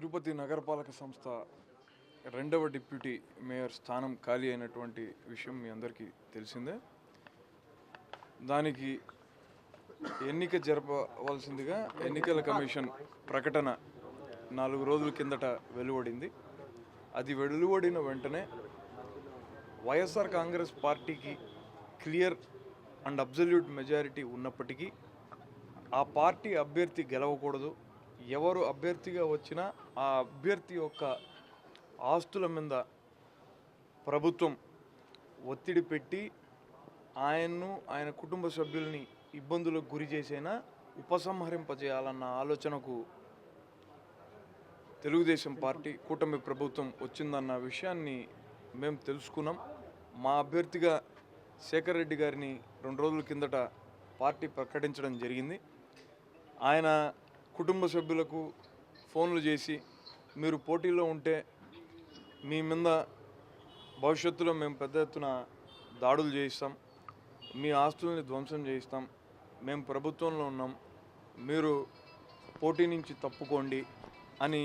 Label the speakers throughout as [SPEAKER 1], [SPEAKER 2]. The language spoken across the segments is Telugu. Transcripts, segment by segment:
[SPEAKER 1] తిరుపతి నగరపాలక సంస్థ రెండవ డిప్యూటీ మేయర్ స్థానం ఖాళీ అయినటువంటి విషయం మీ అందరికీ తెలిసిందే. దానికి ఎన్నిక జరపవలసిందిగా ఎన్నికల కమిషన్ ప్రకటన నాలుగు రోజుల కిందట వెలువడింది. అది వెలువడిన వెంటనే వైఎస్ఆర్ కాంగ్రెస్ పార్టీకి క్లియర్ అండ్ అబ్జల్యూట్ మెజారిటీ ఉన్నప్పటికీ ఆ పార్టీ అభ్యర్థి గెలవకూడదు. ఎవరు అభ్యర్థిగా వచ్చినా ఆ అభ్యర్థి యొక్క ఆస్తుల మీద ప్రభుత్వం ఒత్తిడి పెట్టి ఆయన్ను ఆయన కుటుంబ సభ్యుల్ని ఇబ్బందులకు గురి చేసైనా ఉపసంహరింపజేయాలన్న ఆలోచనకు తెలుగుదేశం పార్టీ కూటమి ప్రభుత్వం వచ్చిందన్న విషయాన్ని మేము తెలుసుకున్నాం. మా అభ్యర్థిగా శేఖర్ రెడ్డి గారిని రెండు రోజుల కిందట పార్టీ ప్రకటించడం జరిగింది. ఆయన కుటుంబ సభ్యులకు ఫోన్లు చేసి మీరు పోటీలో ఉంటే మీ మీద భవిష్యత్తులో మేము పెద్ద ఎత్తున దాడులు చేయిస్తాం మీ ఆస్తుల్ని ధ్వంసం చేయిస్తాం మేము ప్రభుత్వంలో ఉన్నాం మీరు పోటీ నుంచి తప్పుకోండి అని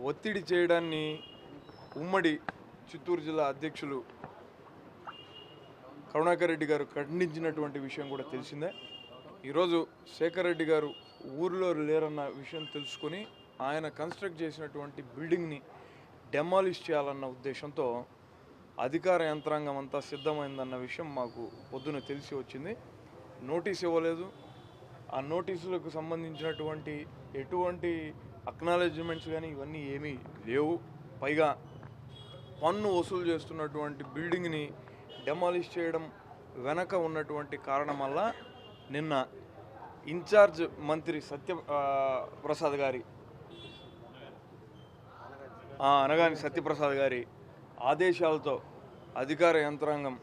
[SPEAKER 1] ఒత్తిడి చేయడాన్ని ఉమ్మడి చిత్తూరు జిల్లా అధ్యక్షులు కరుణాకర్ రెడ్డి గారు ఖండించినటువంటి విషయం కూడా తెలిసిందే. ఈరోజు శేఖర్ రెడ్డి గారు ఊరిలో లేరన్న విషయం తెలుసుకొని ఆయన కన్స్ట్రక్ట్ చేసినటువంటి బిల్డింగ్ని డెమాలిష్ చేయాలన్న ఉద్దేశంతో అధికార యంత్రాంగం అంతా సిద్ధమైందన్న విషయం మాకు పొద్దున తెలిసి వచ్చింది. నోటీస్ ఇవ్వలేదు. ఆ నోటీసులకు సంబంధించినటువంటి ఎటువంటి అక్నాలెడ్జ్మెంట్స్ కానీ ఇవన్నీ ఏమీ లేవు. పైగా పన్ను వసూలు చేస్తున్నటువంటి బిల్డింగ్ని డెమాలిష్ చేయడం వెనక ఉన్నటువంటి కారణం వల్ల నిన్న ఇన్ఛార్జ్ మంత్రి సత్య ప్రసాద్ గారి. అనగాని సత్యప్రసాద్ గారి ఆదేశాలతో అధికార యంత్రాంగం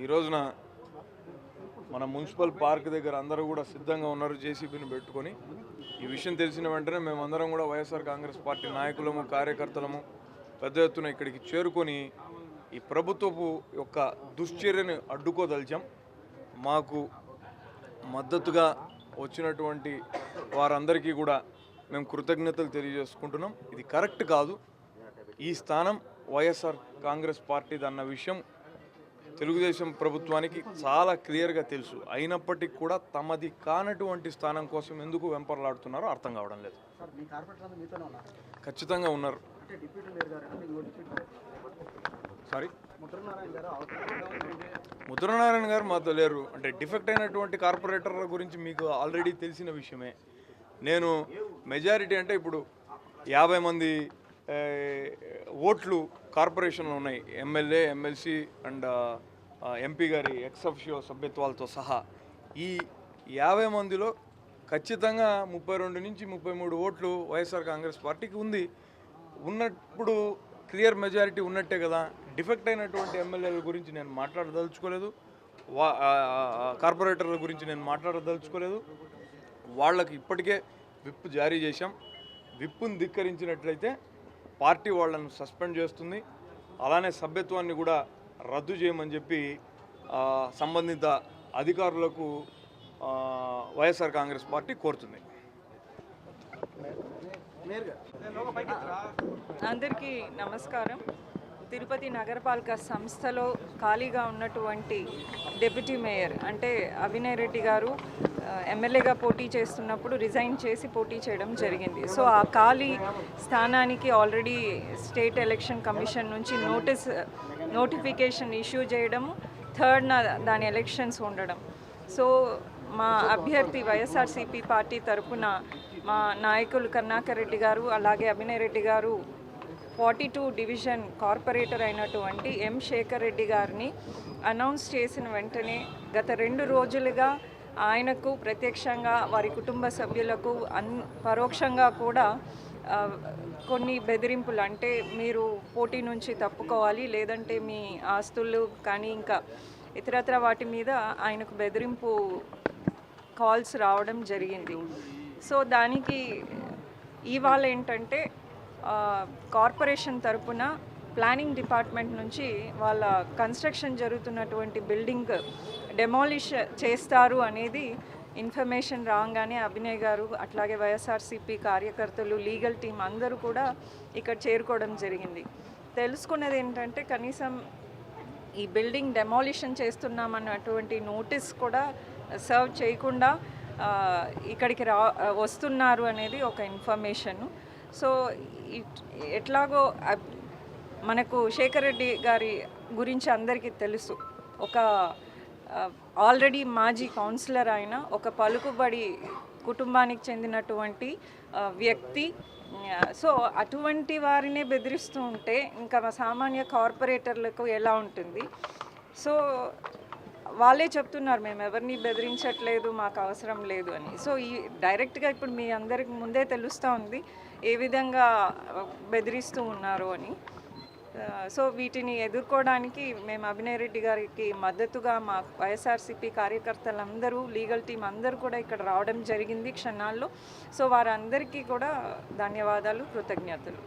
[SPEAKER 1] ఈ రోజున మన మున్సిపల్ పార్క్ దగ్గర అందరూ కూడా సిద్ధంగా ఉన్నారు జేసీబీని పెట్టుకొని. ఈ విషయం తెలిసిన వెంటనే మేమందరం కూడా వైఎస్ఆర్ కాంగ్రెస్ పార్టీ నాయకులము కార్యకర్తలము పెద్ద ఎత్తున ఇక్కడికి చేరుకొని ఈ ప్రభుత్వపు యొక్క దుశ్చర్యను అడ్డుకోదలిచాం. మాకు మద్దతుగా వచ్చినటువంటి వారందరికీ కూడా మేము కృతజ్ఞతలు తెలియజేసుకుంటున్నాం. ఇది కరెక్ట్ కాదు. ఈ స్థానం వైఎస్ఆర్ కాంగ్రెస్ పార్టీది అన్న విషయం తెలుగుదేశం ప్రభుత్వానికి చాలా క్లియర్గా తెలుసు. అయినప్పటికీ కూడా తమది కానటువంటి స్థానం కోసం ఎందుకు వెంపర్లాడుతున్నారో అర్థం కావడం లేదు. ఖచ్చితంగా ఉన్నారు. సారీ?
[SPEAKER 2] ముద్రనారాయణ గారు
[SPEAKER 1] మాతో లేరు. అంటే డిఫెక్ట్ అయినటువంటి కార్పొరేటర్ల గురించి మీకు ఆల్రెడీ తెలిసిన విషయమే. నేను మెజారిటీ అంటే ఇప్పుడు యాభై మంది ఓట్లు కార్పొరేషన్లు ఉన్నాయి. ఎమ్మెల్యే ఎమ్మెల్సీ అండ్ ఎంపీ గారి ఎక్సఫిషియో సభ్యత్వాలతో సహా. ఈ యాభై మందిలో ఖచ్చితంగా ముప్పై రెండు నుంచి ముప్పై మూడు ఓట్లు వైఎస్ఆర్ కాంగ్రెస్ పార్టీకి ఉంది. ఉన్నప్పుడు క్లియర్ మెజారిటీ ఉన్నట్టే కదా. డిఫెక్ట్ అయినటువంటి ఎమ్మెల్యేల గురించి నేను మాట్లాడదలుచుకోలేదు. వా కార్పొరేటర్ల గురించి నేను మాట్లాడదలుచుకోలేదు. వాళ్ళకి ఇప్పటికే విప్ జారీ చేశాం. విప్పును ధిక్కరించినట్లయితే పార్టీ వాళ్ళను సస్పెండ్ చేస్తుంది. అలానే సభ్యత్వాన్ని కూడా రద్దు చేయమని చెప్పి సంబంధిత అధికారులకు వైఎస్ఆర్ కాంగ్రెస్ పార్టీ కోరుతుంది.
[SPEAKER 3] అందరికీ నమస్కారం. తిరుపతి నగరపాలక సంస్థలో ఖాళీగా ఉన్నటువంటి డెప్యూటీ మేయర్ అంటే అవినయ్ రెడ్డి గారు ఎమ్మెల్యేగా పోటీ చేస్తున్నప్పుడు రిజైన్ చేసి పోటీ చేయడం జరిగింది. సో ఆ ఖాళీ స్థానానికి ఆల్రెడీ స్టేట్ ఎలక్షన్ కమిషన్ నుంచి నోటీస్ నోటిఫికేషన్ ఇష్యూ చేయడం థర్డ్న దాని ఎలక్షన్స్ ఉండడం. సో మా అభ్యర్థి వైఎస్ఆర్సీపీ పార్టీ తరపున మా నాయకులు కర్ణాకర్ రెడ్డి గారు అలాగే అభినయ్ రెడ్డి గారు ఫార్టీ టూ డివిజన్ కార్పొరేటర్ అయినటువంటి ఎం శేఖర్ రెడ్డి గారిని అనౌన్స్ చేసిన వెంటనే గత రెండు రోజులుగా ఆయనకు ప్రత్యక్షంగా వారి కుటుంబ సభ్యులకు అన్ పరోక్షంగా కూడా కొన్ని బెదిరింపులు అంటే మీరు పోటీ నుంచి తప్పుకోవాలి లేదంటే మీ ఆస్తులు కానీ ఇంకా ఇతరత్ర వాటి మీద ఆయనకు బెదిరింపు కాల్స్ రావడం జరిగింది. సో దానికి ఇవాళ ఏంటంటే కార్పొరేషన్ తరపున ప్లానింగ్ డిపార్ట్మెంట్ నుంచి వాళ్ళ కన్స్ట్రక్షన్ జరుగుతున్నటువంటి బిల్డింగ్ డెమాలిష్ చేస్తారు అనేది ఇన్ఫర్మేషన్ రాగానే అభినయ్ గారు అట్లాగే వైఎస్ఆర్సీపీ కార్యకర్తలు లీగల్ టీం అందరూ కూడా ఇక్కడ చేరుకోవడం జరిగింది. తెలుసుకున్నది ఏంటంటే కనీసం ఈ బిల్డింగ్ డెమాలిషన్ చేస్తున్నామన్నటువంటి నోటీస్ కూడా సర్వ్ చేయకుండా ఇక్కడికి రా వస్తున్నారు అనేది ఒక ఇన్ఫర్మేషన్. సో ఇట్- ఎట్లాగో మనకు శేఖర్ రెడ్డి గారి గురించి అందరికీ తెలుసు. ఒక ఆల్రెడీ మాజీ కౌన్సిలర్ ఆయన ఒక పలుకుబడి కుటుంబానికి చెందినటువంటి వ్యక్తి. సో అటువంటి వారినే బెదిరిస్తూ ఉంటే ఇంకా సామాన్య కార్పొరేటర్లకు ఎలా ఉంటుంది? సో వాళ్ళే చెప్తున్నారు మేము ఎవరిని బెదిరించట్లేదు మాకు అవసరం లేదు అని. సో ఈ డైరెక్ట్గా ఇప్పుడు మీ అందరికి ముందే తెలుస్తూ ఉంది ఏ విధంగా బెదిరిస్తూ ఉన్నారు అని. సో వీటిని ఎదుర్కోవడానికి మేము అభినయ్ రెడ్డి గారికి మద్దతుగా మా వైఎస్ఆర్సీపీ కార్యకర్తలందరూ లీగల్ టీం అందరూ కూడా ఇక్కడ రావడం జరిగింది క్షణాల్లో. సో వారందరికీ కూడా ధన్యవాదాలు కృతజ్ఞతలు.